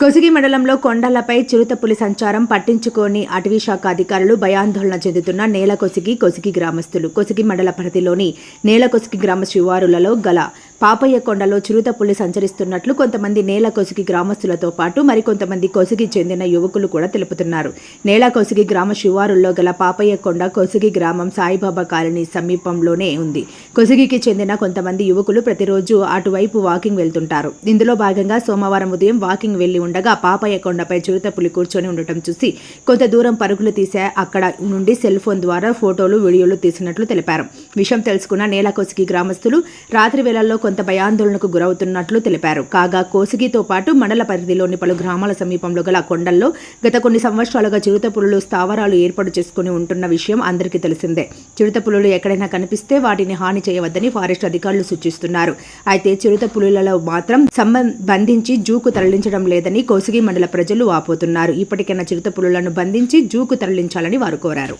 కొసిగి మండలంలో కొండలపై చిరుత పులి సంచారం పట్టించుకోని అటవీ శాఖ అధికారులు భయాందోళన చెందుతున్న నేలకొసిగి కొసిగి గ్రామస్తులు. కొసిగి మండల పరిధిలోని నేలకొసిగి గ్రామ శివారులలో గల పాపయ్య కొండలో చిరుత పులి సంచరిస్తున్నట్లు కొంతమంది నేల కొసిగి గ్రామస్తులతో పాటు మరికొంతమంది కొసిగి చెందిన యువకులు కూడా తెలుపుతున్నారు. నేల కొసిగి గ్రామ శివారుల్లో గల పాపయ్య కొండ కొసిగి గ్రామం సాయిబాబా కాలనీ సమీపంలోనే ఉంది. కొసిగికి చెందిన కొంతమంది యువకులు ప్రతిరోజు అటువైపు వాకింగ్ వెళ్తుంటారు. ఇందులో భాగంగా సోమవారం ఉదయం వాకింగ్ వెళ్ళి ఉండగా పాపయ్య కొండపై చిరుతపులి కూర్చొని ఉండటం చూసి కొంత దూరం పరుగులు తీసే అక్కడ నుండి సెల్ ఫోన్ ద్వారా ఫోటోలు వీడియోలు తీసినట్లు తెలిపారు. విషయం తెలుసుకున్న నేల కొసిగి గ్రామస్తులు రాత్రి వేళల్లో కొంత భయాందోళనకు గురవుతున్నట్లు తెలిపారు. కాగా కోసిగితో పాటు మండల పరిధిలోని పలు గ్రామాల సమీపంలో గల కొండల్లో గత కొన్ని సంవత్సరాలుగా చిరుతపులులు స్థావరాలు ఏర్పాటు చేసుకుని ఉంటున్న విషయం అందరికీ తెలిసిందే. చిరుతపులులు ఎక్కడైనా కనిపిస్తే వాటిని హాని చేయవద్దని ఫారెస్ట్ అధికారులు సూచిస్తున్నారు. అయితే చిరుతపులులలో మాత్రం సంబంధించి జూకు తరలించడం లేదని కోసిగి మండల ప్రజలు వాపోతున్నారు ఇప్పటికైనా చిరుతపులులను బంధించి జూకు తరలించాలని వారు కోరారు.